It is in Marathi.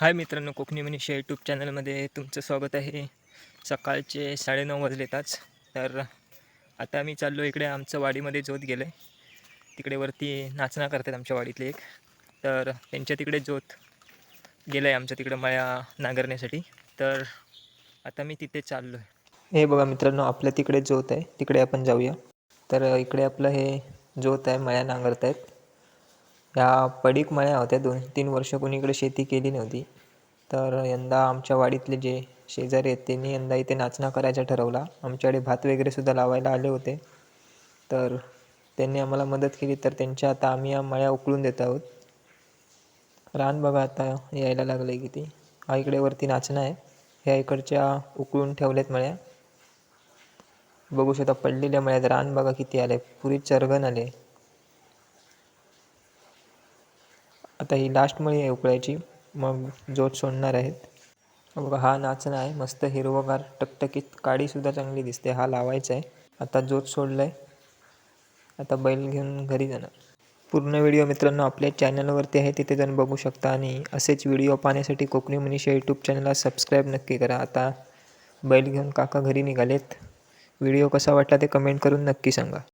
हाय मित्रांनो कोकणी मनीषा यूट्यूब चॅनलमध्ये तुमचं स्वागत आहे. सकाळचे साडेनऊ वाजलेताच तर आता मी चाललो इकडे आमचं वाडीमध्ये जोत गेलं आहे तिकडे वरती नाचना करतात आमच्या वाडीतले एक. तर त्यांच्या तिकडे जोत गेलं आहे आमच्या तिकडे मळ्या नांगरण्यासाठी. तर आता मी तिथे चाललो आहे हे बघा मित्रांनो आपल्या तिकडे जोत आहे. तिकडे आपण जाऊया. तर इकडे आपलं हे जोत आहे मळ्या नांगरत आहेत ह्या पडीक मळ्या होत्या. दोन तीन वर्ष कोणी इकडे शेती केली नव्हती. तर यंदा आमच्या वाडीतले जे शेजारी आहेत त्यांनी यंदा इथे नाचणा करायचा ठरवला. आमच्याकडे भात वगैरे सुद्धा लावायला आले होते. तर त्यांनी आम्हाला मदत केली. तर त्यांच्या आता आम्ही या मळ्या उकळून देत आहोत. रान बघा आता यायला लागलं आहे किती. हा इकडे वरती नाचणं आहे. ह्या इकडच्या उकळून ठेवल्यात मळ्या. बघू शकता पडलेल्या मळ्यात रान बघा किती आले पुरी चरगण आले आता ही लास्ट मळी आहे उकळायची. मग जोत सोडणार आहेत. बघा हा नाचणं आहे. मस्त हिरवगार टकटकीत काडीसुद्धा चांगली दिसते. हा लावायचा आहे. आता जोत सोडला आहे आता बैल घेऊन घरी जाणार. पूर्ण व्हिडिओ मित्रांनो आपल्या चॅनलवरती आहे. तिथे जाऊन बघू शकता. आणि असेच व्हिडिओ पाहण्यासाठी कोकणी मनीषा यूट्यूब चॅनलला सबस्क्राईब नक्की करा. आता बैल घेऊन काका घरी निघालेत. व्हिडिओ कसा वाटला ते कमेंट करून नक्की सांगा.